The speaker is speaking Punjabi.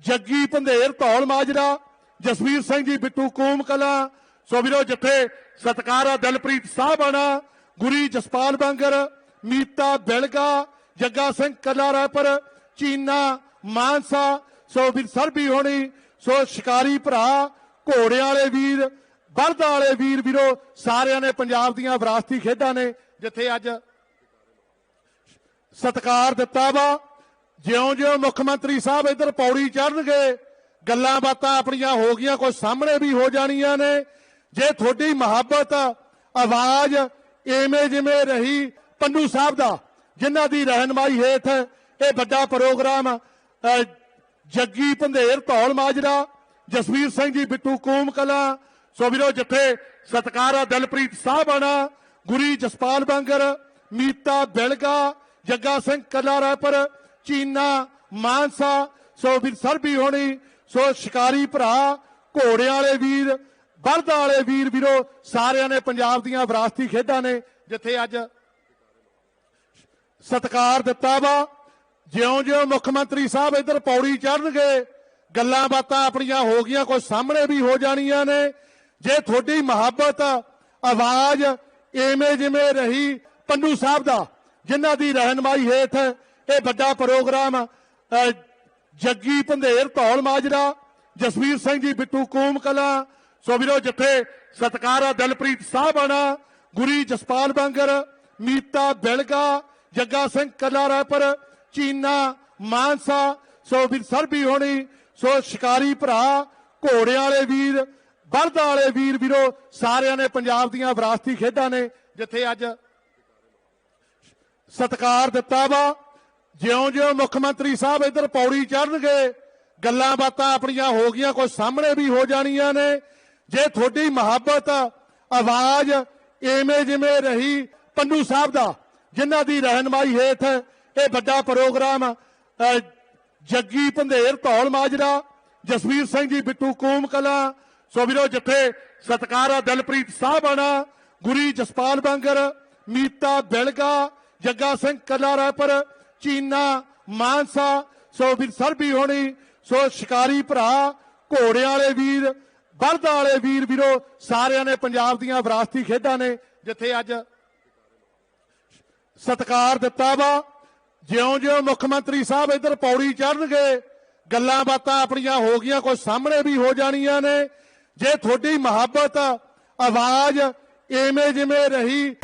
ਜੱਗੀ ਪੰਧੇਰ ਧੌਲ ਮਾਜਰਾ, ਜਸਵੀਰ ਸਿੰਘ ਜੀ ਬਿੱਟੂ ਕੂਮ ਕਲਾ। ਸੋ ਵੀਰੋ, ਜਿੱਥੇ ਸਤਕਾਰਾ ਦਿਲਪ੍ਰੀਤ ਸਾਹਿਬਾਨਾ ਗੁਰੀ ਜਸਪਾਲ ਬਾਂਗਰ, ਮੀਤਾ ਬਿਲਗਾ, ਜੱਗਾ ਸਿੰਘ ਕੱਲਾ ਰਾਇਪੁਰ ਚੀਨਾ ਮਾਨਸਾ। ਸੋ ਵੀਰ ਸਰਬੀ ਹੋਣੀ। ਸੋ ਸ਼ਿਕਾਰੀ ਭਰਾ, ਘੋੜਿਆਂ ਵਾਲੇ ਵੀਰ ਬਲਦਾਂ ਵਾਲੇ ਵੀਰ ਵੀਰੋ, ਸਾਰਿਆਂ ਨੇ ਪੰਜਾਬ ਦੀਆਂ ਵਿਰਾਸਤੀ ਖੇਡਾਂ ਨੇ, ਜਿੱਥੇ ਅੱਜ ਸਤਕਾਰ ਦਿੱਤਾ ਵਾ। ਜਿਉਂ-ਜਿਉਂ ਮੁੱਖ ਮੰਤਰੀ ਸਾਹਿਬ ਇੱਧਰ ਪੌੜੀ ਚੜਨਗੇ ਗੱਲਾਂ ਬਾਤਾਂ ਆਪਣੀਆਂ ਹੋ ਗਈਆਂ, ਕੋਈ ਸਾਹਮਣੇ ਵੀ ਹੋ ਜਾਣੀਆਂ ਨੇ। ਜੇ ਤੁਹਾਡੀ ਮੁਹੱਬਤ, ਆਵਾਜ਼ ਐਵੇਂ ਜਿਵੇਂ ਰਹੀ ਪੰਨੂ ਸਾਹਿਬ ਦਾ, ਜਿਨ੍ਹਾਂ ਦੀ ਰਹਿਨਮਾਈ ਹੇਠ ਇਹ ਵੱਡਾ ਪ੍ਰੋਗਰਾਮ ਜੱਗੀ ਪੰਧੇਰ ਧੌਲ ਮਾਜਰਾ, ਜਸਵੀਰ ਸਿੰਘ ਜੀ ਬਿੱਟੂ ਕੂਮ ਕਲਾ, ਸੋ ਵੀਰੋ ਜਿੱਥੇ ਸਤਕਾਰਾ ਦਿਲਪ੍ਰੀਤ ਆਣਾ, ਗੁਰੀ ਜਸਪਾਲ ਬਾਂਗਰ, ਮੀਤਾ ਬਿਲਗਾ, ਜੱਗਾ ਸਿੰਘ ਕਲਾ ਰਾਇਪੁਰ ਚੀਨਾ, ਮਾਨਸਾ, ਸੋ ਵੀਰ ਸਰਬੀ ਹੋਣੀ, ਸੋ ਸ਼ਿਕਾਰੀ ਭਰਾ, ਘੋੜਿਆਂ ਵਾਲੇ ਵੀਰ ਬਲਦਾਂ ਵਾਲੇ ਵੀਰ ਵੀਰੋ, ਸਾਰਿਆਂ ਨੇ ਪੰਜਾਬ ਦੀਆਂ ਵਿਰਾਸਤੀ ਖੇਡਾਂ ਨੇ, ਜਿੱਥੇ ਅੱਜ ਸਤਕਾਰ ਦਿੱਤਾ ਵਾ। ਜਿਉਂ-ਜਿਉਂ ਮੁੱਖ ਮੰਤਰੀ ਸਾਹਿਬ ਇੱਧਰ ਪੌੜੀ ਚੜਨਗੇ ਗੱਲਾਂ ਬਾਤਾਂ ਆਪਣੀਆਂ ਹੋ ਗਈਆਂ, ਕੋਈ ਸਾਹਮਣੇ ਵੀ ਹੋ ਜਾਣੀਆਂ ਨੇ। ਜੇ ਤੁਹਾਡੀ ਮੁਹੱਬਤ, ਆਵਾਜ਼ ਐਵੇਂ ਜਿਵੇਂ ਰਹੀ ਪੰਨੂ ਸਾਹਿਬ ਦਾ, ਜਿਨ੍ਹਾਂ ਦੀ ਰਹਿਨਮਾਈ ਹੇਠ ਇਹ ਵੱਡਾ ਪ੍ਰੋਗਰਾਮ ਜੱਗੀ ਪੰਧੇਰ ਧੌਲ ਮਾਜਰਾ, ਜਸਵੀਰ ਸਿੰਘ ਜੀ ਬਿੱਟੂ ਕੂਮ ਕਲਾ। ਸੋ ਵੀਰੋ, ਜਿੱਥੇ ਸਤਕਾਰਾ ਦਿਲਪ੍ਰੀਤ ਸਾਹਿਬਾਨਾ ਗੁਰੀ ਜਸਪਾਲ ਬਾਂਗਰ, ਮੀਤਾ ਬਿਲਗਾ, ਜੱਗਾ ਸਿੰਘ ਕਲਾ ਰਾਇਪੁਰ ਚੀਨਾ ਮਾਨਸਾ। ਸੋ ਵੀਰ ਸਰਬੀ ਹੋਣੀ, ਸੋ ਸ਼ਿਕਾਰੀ ਭਰਾ, ਘੋੜਿਆਂ ਵਾਲੇ ਵੀਰ, ਬਲਦਾਂ ਵਾਲੇ ਵੀਰ ਵੀਰੋ, ਸਾਰਿਆਂ ਨੇ ਪੰਜਾਬ ਦੀਆਂ ਵਿਰਾਸਤੀ ਖੇਡਾਂ ਨੇ, ਜਿੱਥੇ ਅੱਜ ਸਤਕਾਰ ਦਿੱਤਾ ਵਾ। ਜਿਉਂ-ਜਿਉਂ ਮੁੱਖ ਮੰਤਰੀ ਸਾਹਿਬ ਇੱਧਰ ਪੌੜੀ ਚੜਨਗੇ ਗੱਲਾਂ ਬਾਤਾਂ ਆਪਣੀਆਂ ਹੋ ਗਈਆਂ, ਕੋਈ ਸਾਹਮਣੇ ਵੀ ਹੋ ਜਾਣੀਆਂ ਨੇ। ਜੇ ਤੁਹਾਡੀ ਮੁਹੱਬਤ, ਆਵਾਜ਼ ਐਵੇਂ ਜਿਵੇਂ ਰਹੀ ਪੰਨੂ ਸਾਹਿਬ ਦਾ, ਜਿਨ੍ਹਾਂ ਦੀ ਰਹਿਨਮਾਈ ਹੇਠ ਇਹ ਵੱਡਾ ਪ੍ਰੋਗਰਾਮ ਜੱਗੀ ਪੰਧੇਰ ਧੌਲ ਮਾਜਰਾ, ਜਸਵੀਰ ਸਿੰਘ ਜੀ ਬਿੱਟੂ ਕੂਮ ਕਲਾ, ਸੋ ਵੀਰੋ ਜਿੱਥੇ ਸਤਕਾਰਾ ਦਿਲਪ੍ਰੀਤ ਆਣਾ ਗੁਰੀ ਜਸਪਾਲ ਬਾਂਗਰ, ਮੀਤਾ ਬਿਲਗਾ, ਜੱਗਾ ਸਿੰਘ ਕਲਾ ਰਾਪਰ ਚੀਨਾ, ਮਾਨਸਾ, ਸੋ ਵੀਰ ਸਰਬੀ ਹੋਣੀ, ਸੋ ਸ਼ਿਕਾਰੀ ਭਰਾ, ਘੋੜਿਆਂ ਵਾਲੇ ਵੀਰ ਬਲਦਾਂ ਵਾਲੇ ਵੀਰ ਵੀਰੋ, ਸਾਰਿਆਂ ਨੇ ਪੰਜਾਬ ਦੀਆਂ ਵਿਰਾਸਤੀ ਖੇਡਾਂ ਨੇ, ਜਿੱਥੇ ਅੱਜ ਸਤਕਾਰ ਦਿੱਤਾ ਵਾ। ਜਿਉਂ-ਜਿਉਂ ਮੁੱਖ ਮੰਤਰੀ ਸਾਹਿਬ ਇੱਧਰ ਪੌੜੀ ਚੜਨਗੇ ਗੱਲਾਂ ਬਾਤਾਂ ਆਪਣੀਆਂ ਹੋ ਗਈਆਂ ਕੋਈ ਸਾਹਮਣੇ ਵੀ ਹੋ ਜਾਣੀਆਂ ਨੇ। ਜੇ ਤੁਹਾਡੀ ਮੁਹੱਬਤ, ਆਵਾਜ਼ ਐਵੇਂ ਜਿਵੇਂ ਰਹੀ